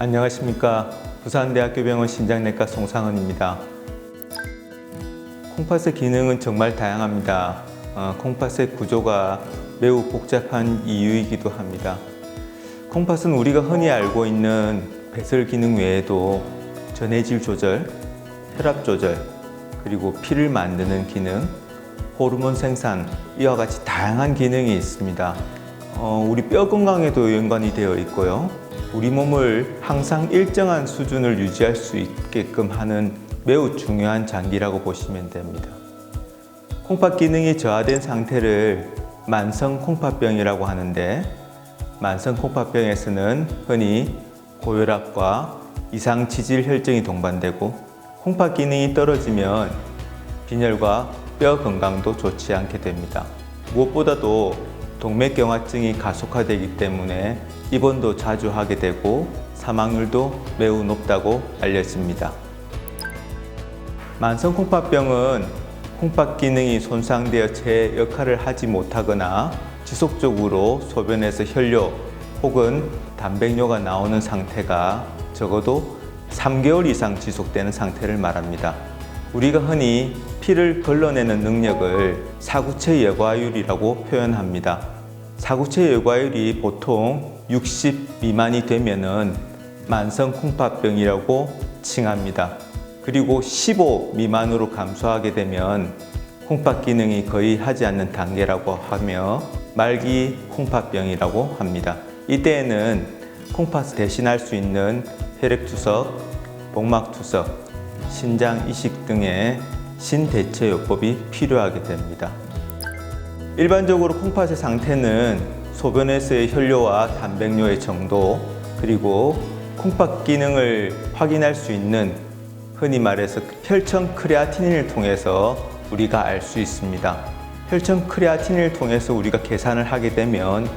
안녕하십니까. 부산대학교 병원 신장내과 송상은입니다. 콩팥의 기능은 정말 다양합니다. 어, 콩팥의 구조가 매우 복잡한 이유이기도 합니다. 콩팥은 우리가 흔히 알고 있는 배설 기능 외에도 전해질 조절, 혈압 조절, 그리고 피를 만드는 기능, 호르몬 생산 이와 같이 다양한 기능이 있습니다. 어, 우리 뼈 건강에도 연관이 되어 있고요. 우리 몸을 항상 일정한 수준을 유지할 수 있게끔 하는 매우 중요한 장기라고 보시면 됩니다. 콩팥 기능이 저하된 상태를 만성 콩팥병이라고 하는데 만성 콩팥병에서는 흔히 고혈압과 이상 지질 혈증이 동반되고 콩팥 기능이 떨어지면 빈혈과 뼈 건강도 좋지 않게 됩니다. 무엇보다도 동맥경화증이 가속화되기 때문에 입원도 자주 하게 되고 사망률도 매우 높다고 알려집니다. 만성 콩팥병은 콩팥 기능이 손상되어 제 역할을 하지 못하거나 지속적으로 소변에서 혈뇨 혹은 단백뇨가 나오는 상태가 적어도 3개월 이상 지속되는 상태를 말합니다. 우리가 흔히 피를 걸러내는 능력을 사구체 여과율이라고 표현합니다. 사구체 여과율이 보통 60 미만이 되면은 만성 콩팥병이라고 칭합니다. 그리고 15 미만으로 감소하게 되면 콩팥 기능이 거의 하지 않는 단계라고 하며 말기 콩팥병이라고 합니다. 이때에는 콩팥을 대신할 수 있는 혈액투석, 복막투석, 신장 이식 등의 신대체요법이 필요하게 됩니다. 일반적으로 콩팥의 상태는 소변에서의 혈뇨와 단백뇨의 정도 그리고 콩팥 기능을 확인할 수 있는 흔히 말해서 혈청 크레아티닌을 통해서 우리가 알 수 있습니다. 혈청 크레아티닌을 통해서 우리가 계산을 하게 되면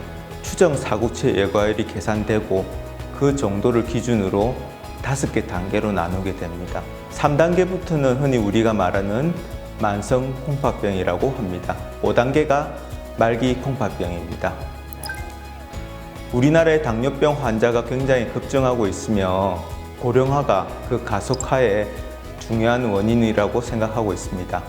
추정 사구체 예과율이 계산되고 그 정도를 기준으로 다섯 개 단계로 나누게 됩니다. 3단계부터는 흔히 우리가 말하는 만성 콩팥병이라고 합니다. 5단계가 말기 콩팥병입니다. 우리나라의 당뇨병 환자가 굉장히 급증하고 있으며 고령화가 그 가속화의 중요한 원인이라고 생각하고 있습니다.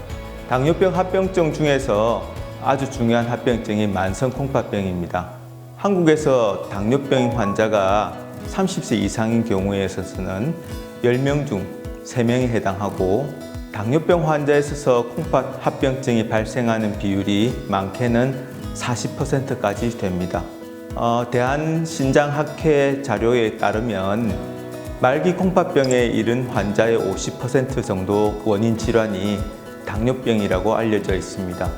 당뇨병 합병증 중에서 아주 중요한 합병증이 만성 콩팥병입니다. 한국에서 당뇨병 환자가 30세 이상인 경우에 있어서는 10명 중 3명이 해당하고 당뇨병 환자에 있어서 콩팥 합병증이 발생하는 비율이 많게는 40%까지 됩니다. 어, 대한신장학회 자료에 따르면 말기 콩팥병에 이른 환자의 50% 정도 원인 질환이 당뇨병이라고 알려져 있습니다.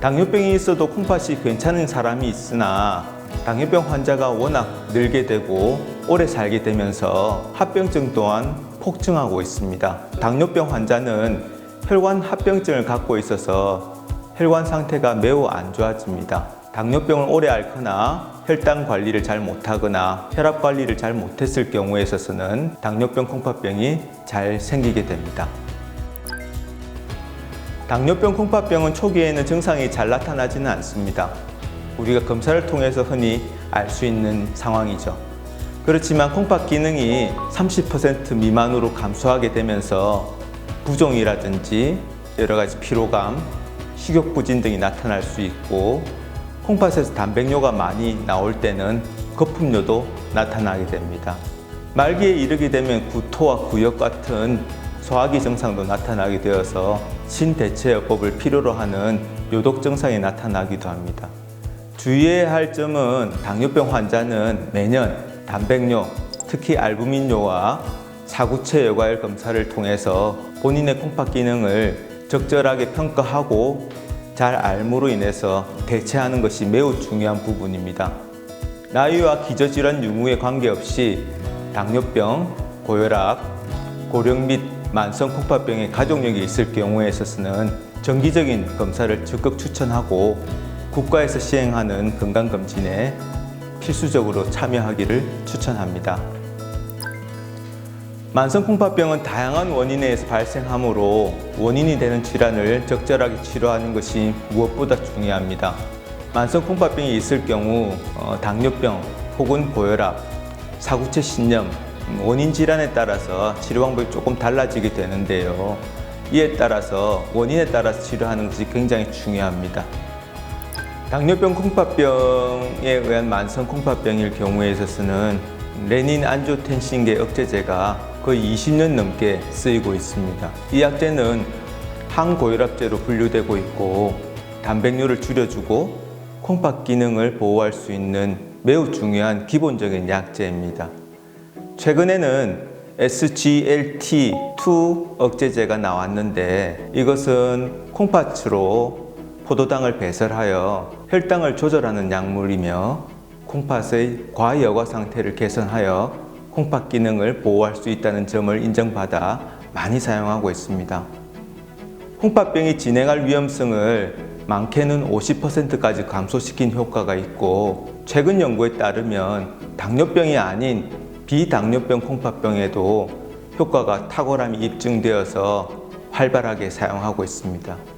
당뇨병이 있어도 콩팥이 괜찮은 사람이 있으나 당뇨병 환자가 워낙 늘게 되고 오래 살게 되면서 합병증 또한 폭증하고 있습니다. 당뇨병 환자는 혈관 합병증을 갖고 있어서 혈관 상태가 매우 안 좋아집니다. 당뇨병을 오래 앓거나 혈당 관리를 잘 못하거나 혈압 관리를 잘 못했을 경우에 있어서는 당뇨병 콩팥병이 잘 생기게 됩니다. 당뇨병 콩팥병은 초기에는 증상이 잘 나타나지는 않습니다. 우리가 검사를 통해서 흔히 알 수 있는 상황이죠. 그렇지만 콩팥 기능이 30% 미만으로 감소하게 되면서 부종이라든지 여러 가지 피로감, 식욕부진 등이 나타날 수 있고 콩팥에서 단백뇨가 많이 나올 때는 거품뇨도 나타나게 됩니다. 말기에 이르게 되면 구토와 구역 같은 소화기 증상도 나타나게 되어서 신대체요법을 필요로 하는 요독 증상이 나타나기도 합니다. 주의해야 할 점은 당뇨병 환자는 매년 단백뇨, 특히 알부민뇨와 사구체 여과율 검사를 통해서 본인의 콩팥 기능을 적절하게 평가하고 잘 알므로 인해서 대체하는 것이 매우 중요한 부분입니다. 나이와 기저질환 유무에 관계없이 당뇨병, 고혈압, 고령 및 만성 콩팥병의 가족력이 있을 경우에 있어서는 정기적인 검사를 적극 추천하고 국가에서 시행하는 건강검진에 필수적으로 참여하기를 추천합니다. 만성 콩팥병은 다양한 원인에 의해서 발생하므로 원인이 되는 질환을 적절하게 치료하는 것이 무엇보다 중요합니다. 만성 콩팥병이 있을 경우 어, 당뇨병 혹은 고혈압, 사구체 신염, 음, 원인 질환에 따라서 치료 방법이 조금 달라지게 되는데요. 이에 따라서 원인에 따라서 치료하는 것이 굉장히 중요합니다. 당뇨병 콩팥병에 의한 만성 콩팥병일 경우에 있어서는 레닌 안조텐신계 억제제가 거의 20년 넘게 쓰이고 있습니다. 이 약제는 항고혈압제로 분류되고 있고 단백뇨를 줄여주고 콩팥 기능을 보호할 수 있는 매우 중요한 기본적인 약제입니다. 최근에는 SGLT2 억제제가 나왔는데 이것은 콩팥으로 포도당을 배설하여 혈당을 조절하는 약물이며 콩팥의 과여과 상태를 개선하여 콩팥 기능을 보호할 수 있다는 점을 인정받아 많이 사용하고 있습니다. 콩팥병이 진행할 위험성을 많게는 50%까지 감소시킨 효과가 있고 최근 연구에 따르면 당뇨병이 아닌 비당뇨병 콩팥병에도 효과가 탁월함이 입증되어서 활발하게 사용하고 있습니다.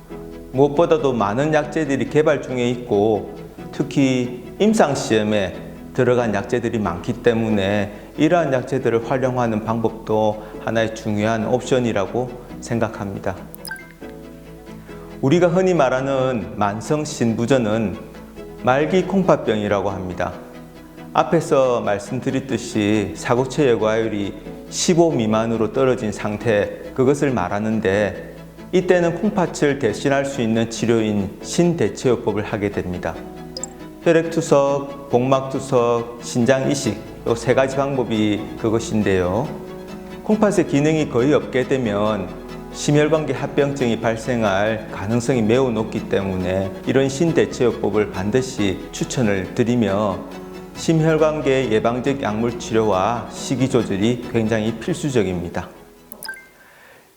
무엇보다도 많은 약제들이 개발 중에 있고 특히 임상시험에 들어간 약제들이 많기 때문에 이러한 약제들을 활용하는 방법도 하나의 중요한 옵션이라고 생각합니다. 우리가 흔히 말하는 만성 신부전은 말기 콩팥병이라고 합니다. 앞에서 말씀드렸듯이 사고체 여과율이 15 미만으로 떨어진 상태 그것을 말하는데 이때는 콩팥을 대신할 수 있는 치료인 신대체요법을 하게 됩니다. 혈액투석, 복막투석, 신장이식 이 세 가지 방법이 그것인데요. 콩팥의 기능이 거의 없게 되면 심혈관계 합병증이 발생할 가능성이 매우 높기 때문에 이런 신대체요법을 반드시 추천을 드리며 심혈관계 예방적 약물 치료와 식이 조절이 굉장히 필수적입니다.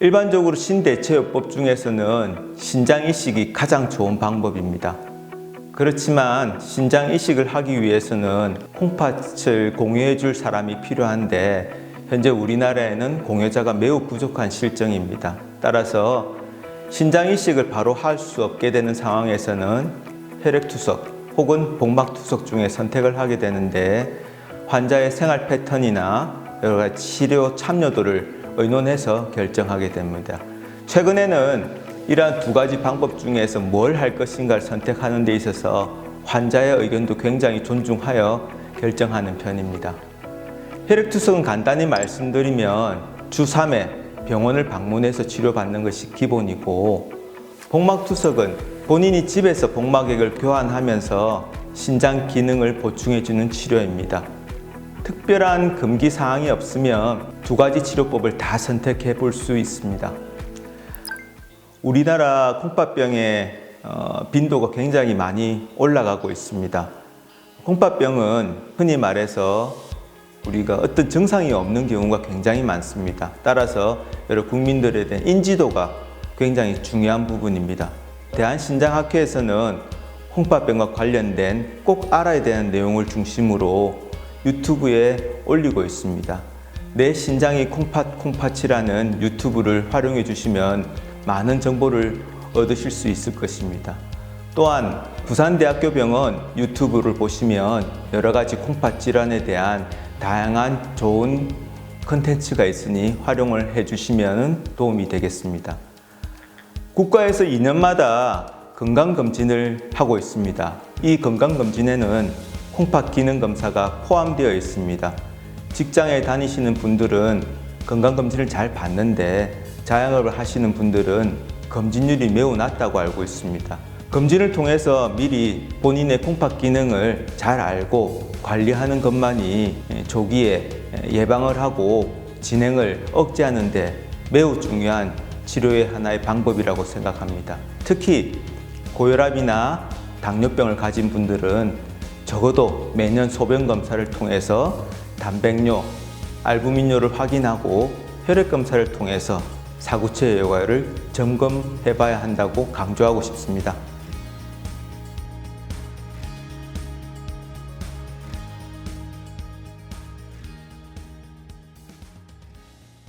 일반적으로 신대체요법 중에서는 신장 이식이 가장 좋은 방법입니다. 그렇지만 신장 이식을 하기 위해서는 콩팥을 공유해 줄 사람이 필요한데 현재 우리나라에는 공여자가 매우 부족한 실정입니다. 따라서 신장 이식을 바로 할 수 없게 되는 상황에서는 혈액투석 혹은 복막투석 중에 선택을 하게 되는데 환자의 생활 패턴이나 여러 가지 치료 참여도를 의논해서 결정하게 됩니다. 최근에는 이러한 두 가지 방법 중에서 뭘 할 것인가를 선택하는 데 있어서 환자의 의견도 굉장히 존중하여 결정하는 편입니다. 혈액투석은 간단히 말씀드리면 주 3회 병원을 방문해서 치료받는 것이 기본이고 복막투석은 본인이 집에서 복막액을 교환하면서 신장 기능을 보충해주는 치료입니다. 특별한 금기 사항이 없으면 두 가지 치료법을 다 선택해 볼 수 있습니다. 우리나라 콩팥병의 어, 빈도가 굉장히 많이 올라가고 있습니다. 콩팥병은 흔히 말해서 우리가 어떤 증상이 없는 경우가 굉장히 많습니다. 따라서 여러 국민들에 대한 인지도가 굉장히 중요한 부분입니다. 대한신장학회에서는 콩팥병과 관련된 꼭 알아야 되는 내용을 중심으로 유튜브에 올리고 있습니다. 내 신장이 콩팥 콩팥이라는 유튜브를 활용해 주시면 많은 정보를 얻으실 수 있을 것입니다. 또한 부산대학교 병원 유튜브를 보시면 여러 가지 콩팥 질환에 대한 다양한 좋은 컨텐츠가 있으니 활용을 해 주시면 도움이 되겠습니다. 국가에서 2년마다 건강검진을 하고 있습니다. 이 건강검진에는 콩팥 기능 검사가 포함되어 있습니다. 직장에 다니시는 분들은 건강검진을 잘 받는데 자영업을 하시는 분들은 검진율이 매우 낮다고 알고 있습니다. 검진을 통해서 미리 본인의 콩팥 기능을 잘 알고 관리하는 것만이 조기에 예방을 하고 진행을 억제하는 데 매우 중요한 치료의 하나의 방법이라고 생각합니다. 특히 고혈압이나 당뇨병을 가진 분들은 적어도 매년 소변 검사를 통해서 단백뇨, 알부민뇨를 확인하고 혈액 검사를 통해서 사구체 여과를 점검해 봐야 한다고 강조하고 싶습니다.